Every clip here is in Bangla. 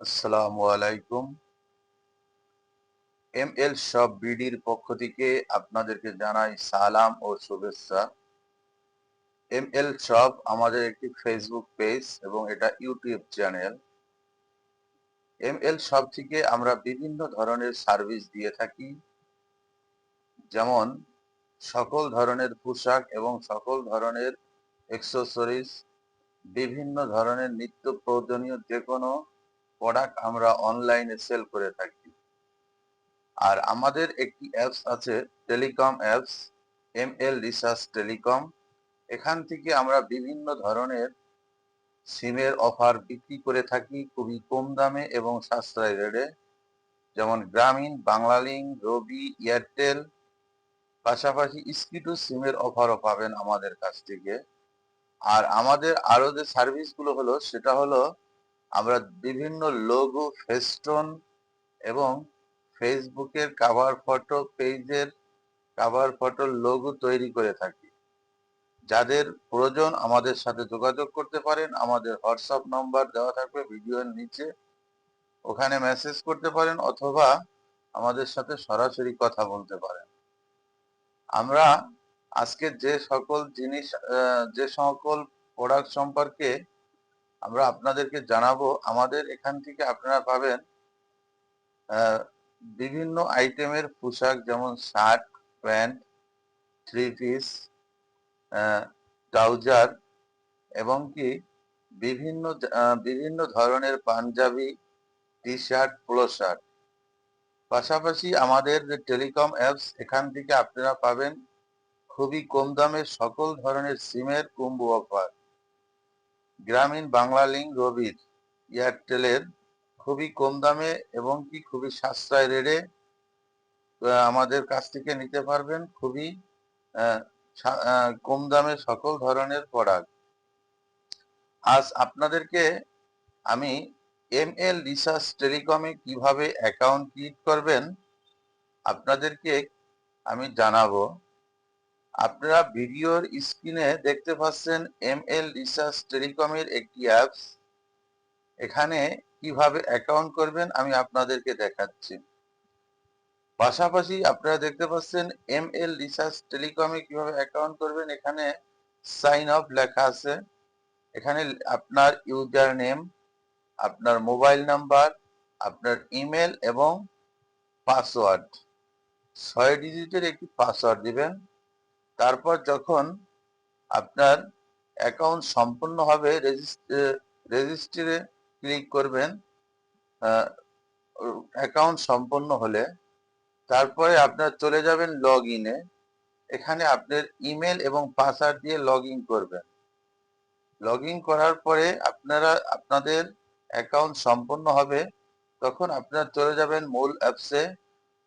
আসসালামু আলাইকুম। এম এল শপ বিডির পক্ষ থেকে আপনাদেরকে জানাই সালাম ও শুভেচ্ছা। এম এল শপ আমাদের একটি ফেসবুক পেজ এবং এটা YouTube channel M L shop থেকে আমরা বিভিন্ন ধরনের সার্ভিস দিয়ে থাকি। যেমন সকল ধরনের পোশাক এবং সকল ধরনের এক্সেসরিজ বিভিন্ন ধরনের নিত্য প্রয়োজনীয় যে কোনো প্রোডাক্ট আমরা অনলাইনে সেল করে থাকি। আর আমাদের একটি অ্যাপস আছে, telecom apps, M L research telecom. এখান থেকে আমরা বিভিন্ন ধরনের সিমের অফার বিক্রি করে থাকি খুবই কম দামে এবং সাশ্রয় রেটে। যেমন গ্রামীণ, বাংলালিংক, রবি, এয়ারটেল। পাশাপাশি স্কিটু সিমের অফারও পাবেন আমাদের কাছ থেকে। আর আমাদের আরও যে সার্ভিসগুলো হলো, সেটা হলো আমরা বিভিন্ন লোগো ফেস্টন এবং ফেসবুকের কাভার ফটো পেজের কাভার ফটো লোগো তৈরি করে থাকি। যাদের প্রয়োজন আমাদের সাথে যোগাযোগ করতে পারেন, আমাদের হোয়াটসঅ্যাপ নাম্বার দেওয়া থাকবে ভিডিওর নিচে। ওখানে মেসেজ করতে পারেন অথবা আমাদের সাথে সরাসরি কথা বলতে পারেন। আমরা আজকে যে সকল জিনিস যে সকল প্রোডাক্ট সম্পর্কে আমরা আপনাদেরকে জানাব, আমাদের এখান থেকে আপনারা পাবেন বিভিন্ন আইটেমের পোশাক যেমন shirt, pant three piece trouser এবং কি বিভিন্ন বিভিন্ন ধরনের Punjabi T shirt polo shirt পাশাপাশি আমাদের যে টেলিকম অ্যাপস এখান থেকে আপনারা পাবেন খুবই কম দামে সকল ধরনের সিমের কম্বো অফার গ্রামীণ বাংলা লিঙ্ক রবির এয়ারটেলের খুবই কম দামে এবং কি খুবই সাশ্রয় রেটে আমাদের কাছ থেকে নিতে পারবেন খুবই কম দামে সকল ধরনের প্রোডাক্ট আজ আপনাদেরকে আমি এম এল রিসার্চ টেলিকমে কীভাবে অ্যাকাউন্ট ক্রিয়েট করবেন, আপনাদেরকে আমি জানাব। আপনারা ভিডিওর স্ক্রিনে দেখতে পাচ্ছেন এম এল রিসার্চ টেলিকমের একটি অ্যাপস। এখানে কীভাবে অ্যাকাউন্ট করবেন আমি আপনাদেরকে দেখাচ্ছি। পাশাপাশি আপনারা দেখতে পাচ্ছেন এম এল রিসার্চ টেলিকমে কীভাবে অ্যাকাউন্ট করবেন। এখানে সাইন আপ লেখা আছে। এখানে আপনার ইউজার নেম, আপনার মোবাইল নাম্বার, আপনার ইমেল এবং পাসওয়ার্ড। ছয় ডিজিটের একটি পাসওয়ার্ড দিবেন। তারপর যখন আপনার অ্যাকাউন্ট সম্পূর্ণ হবে রেজিস্ট্রে ক্লিক করবেন অ্যাকাউন্ট সম্পন্ন হলে, তারপরে আপনার চলে যাবেন লগ ইনে এখানে আপনার ইমেল এবং পাসওয়ার্ড দিয়ে লগ ইন করবেন। লগ ইন করার পরে আপনারা, আপনাদের অ্যাকাউন্ট সম্পন্ন হবে। তখন আপনারা চলে যাবেন মূল অ্যাপসে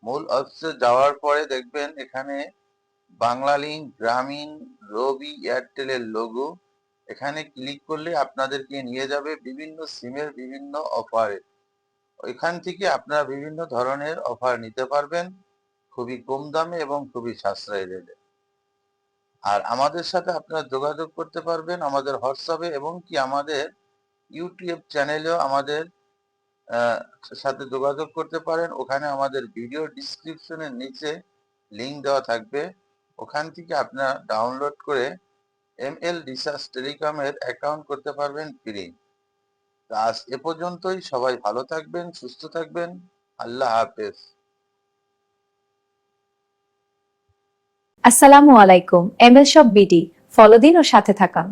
মূল অ্যাপসে যাওয়ার পরে দেখবেন এখানে বাংলালিংক, গ্রামীণ, রবি, এয়ারটেলের লোগো এখানে ক্লিক করলে আপনাদেরকে নিয়ে যাবে বিভিন্ন সিমের বিভিন্ন অফারে ওইখান থেকে আপনারা বিভিন্ন ধরনের অফার নিতে পারবেন, খুবই কম দামে এবং খুবই সাশ্রয়ী রেটে আর আমাদের সাথে আপনারা যোগাযোগ করতে পারবেন আমাদের হোয়াটসঅ্যাপে এবং কি আমাদের ইউটিউব চ্যানেলেও আমাদের সাথে যোগাযোগ করতে পারেন। ওখানে আমাদের ভিডিও ডিসক্রিপশনের নিচে লিংক দেওয়া থাকবে। ওখান থেকে আপনার ডাউনলোড করে এম এল রিসার্চ টেলিকমের অ্যাকাউন্ট করতে পারবেন ফ্রি আজ এ পর্যন্তই, সবাই ভালো থাকবেন, সুস্থ থাকবেন, আল্লাহ হাফেজ। আসসালামু আলাইকুম এমএল শপ বিডি ফলো দিন ও সাথে থাকুন।